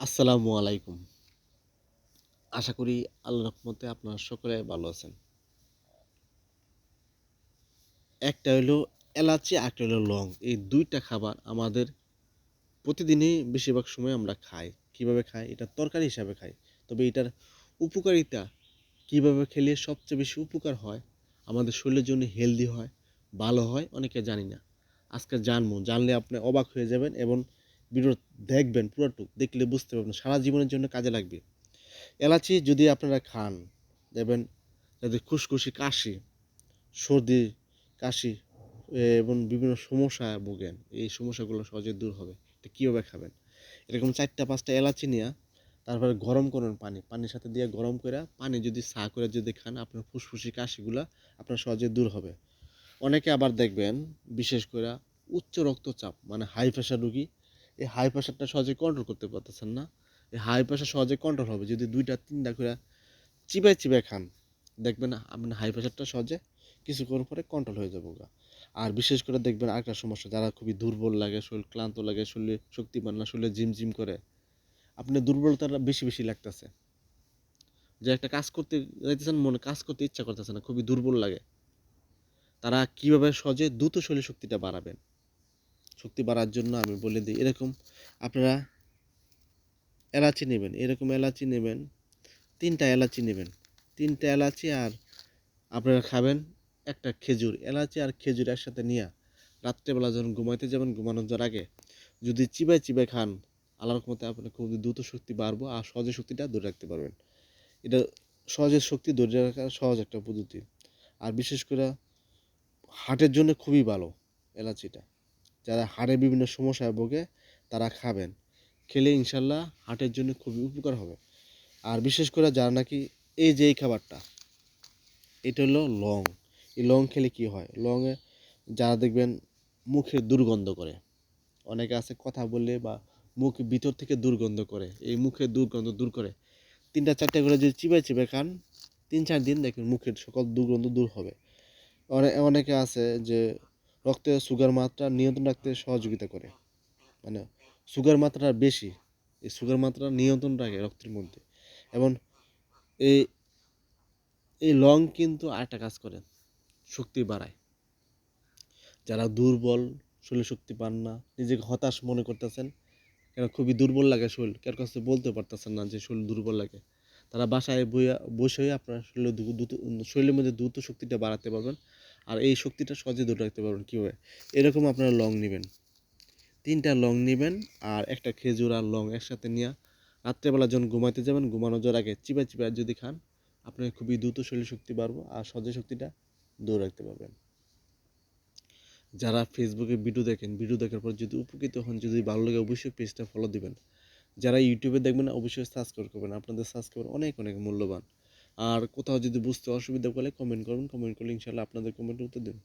আসসালামু আলাইকুম। আশা করি আল্লাহ রহমতে আপনারা সকলে ভালো আছেন। একটা হলো এলাচি একটা হলো লং। এই দুইটা খাবার আমাদের প্রতিদিনই বেশিরভাগ সময় আমরা খাই। কীভাবে খাই? এটা তরকারি হিসাবে খাই। তবে এটার উপকারিতা কীভাবে খেলে সবচেয়ে বেশি উপকার হয়? আমাদের শরীরের জন্য হেলদি হয়, ভালো হয়, অনেকে জানি না। আজকে জানব। জানলে আপনি অবাক হয়ে যাবেন এবং ভিডিও দেখবেন পুরোটুক দেখলে বুঝতে পারবেন, সারা জীবনের জন্য কাজে লাগবে। এলাচি যদি আপনারা খান, দেখবেন যাদের খুশখুশি কাশি, সর্দি, কাশি এবং বিভিন্ন সমস্যা ভোগেন, এই সমস্যাগুলো সহজে দূর হবে। এটা কীভাবে খাবেন? এরকম চারটা, পাঁচটা এলাচি নিয়ে তারপরে গরম করুন পানি, পানির সাথে দিয়ে গরম করে পানি যদি চা করে যদি খান, আপনার ফুসফুসি কাশিগুলো আপনার সহজে দূর হবে। অনেকে আবার দেখবেন, বিশেষ করে উচ্চ রক্তচাপ মানে হাই প্রেশার রুগী এই হাই প্রেশারটা সহজে কন্ট্রোল করতে পারতেছেন না। এই হাই প্রেশার সহজে কন্ট্রোল হবে যদি দুইটা, তিনটা করে চিবাই চিবাই খান। দেখবেন আপনার হাই প্রেশারটা সহজে কিছুক্ষণ পরে কন্ট্রোল হয়ে যাবে গা। আর বিশেষ করে দেখবেন আরেকটা সমস্যা, যারা খুবই দুর্বল লাগে, শরীর ক্লান্ত লাগে, শরীরে শক্তি পান না, শরীরে জিম জিম করে, আপনার দুর্বলতাটা বেশি বেশি লাগতেছে। যে একটা কাজ করতে যাইতেছেন, মনে কাজ করতে ইচ্ছা করতেছে না, খুবই দুর্বল লাগে। তারা কীভাবে সহজে দ্রুত শরীর শক্তিটা বাড়াবেন? শক্তি বাড়ার জন্য আমি বলে দিই। এরকম আপনারা এলাচি নেবেন, এরকম এলাচি নেবেন, তিনটা এলাচি নেবেন। তিনটা এলাচি আর আপনারা খাবেন একটা খেজুর। এলাচি আর খেজুর একসাথে নিয়ে রাত্রেবেলা যখন ঘুমাইতে যাবেন, ঘুমানোর যাওয়ার আগে যদি চিবাই চিবাই খান, আল্লাহর মতে আপনার খুব দ্রুত শক্তি বাড়বো আর সহজে শক্তিটা ধরে রাখতে পারবেন। এটা সহজের শক্তি ধরে রাখার সহজ একটা পদ্ধতি। আর বিশেষ করে হার্টের জন্য খুবই ভালো এলাচিটা। যারা হাড়ের বিভিন্ন সমস্যায় ভোগে, তারা খাবেন। খেলে ইনশাল্লাহ হার্টের জন্য খুবই উপকার হবে। আর বিশেষ করে যারা নাকি এই যে এই খাবারটা, এটা হলো লং। এই লং খেলে কি হয়? লংয়ে যারা দেখবেন মুখে দুর্গন্ধ করে। অনেকে আছে কথা বললে বা মুখ ভিতর থেকে দুর্গন্ধ করে। এই মুখে দুর্গন্ধ দূর করে। তিনটা চারটে করে যদি চিবাই চিবাই খান, তিন চার দিন দেখবেন মুখের সকল দুর্গন্ধ দূর হবে। অনে, অনেকে আছে যে রক্তে সুগার মাত্রা নিয়ন্ত্রণ রাখতে সহযোগিতা করে। মানে সুগার মাত্রা বেশি, এই সুগার মাত্রা নিয়ন্ত্রণ রাখে রক্তের মধ্যে। এবং এই এই লং কিন্তু আরেকটা কাজ করে, শক্তি বাড়ায়। যারা দুর্বল, শরীর শক্তি পান না, নিজেকে হতাশ মনে করতেছেন, কেন খুবই দুর্বল লাগে শরীর, কার কাছে বলতে পারতেছেন না যে শরীর দুর্বল লাগে। তারা বাসায় বইয়া, বসে আপনার শরীরে শরীরের মধ্যে দ্রুত শক্তিটা বাড়াতে পারবেন। আর এই শক্তিটা সহজে ধরে রাখতে পারবেন কীভাবে? এরকম আপনারা লং নেবেন। তিনটা লং নেবেন আর একটা খেজুর আর লং একসাথে নিয়ে রাত্রেবেলা যখন ঘুমাইতে যাবেন ঘুমানো যাওয়ার আগে চিপা চিপা যদি খান আপনার খুবই দ্রুত শরীর শক্তি বাড়বো আর সহজে শক্তিটা ধরে রাখতে পারবেন। যারা ফেসবুকে ভিডিও দেখেন ভিডিও দেখার পর যদি উপকৃত হন, যদি ভালো লাগে অবশ্যই পেজটা ফলো দিবেন। যারা ইউটিউবে দেখবেন, অবশ্যই সাবস্ক্রাইব করবেন। আপনাদের সাবস্ক্রাইব অনেক অনেক মূল্যবান। আর কোথাও যদি বুঝতে অসুবিধা করলে কমেন্ট করুন কমেন্ট করলে ইনশাল্লাহ আপনাদের কমেন্ট উত্তর দেবেন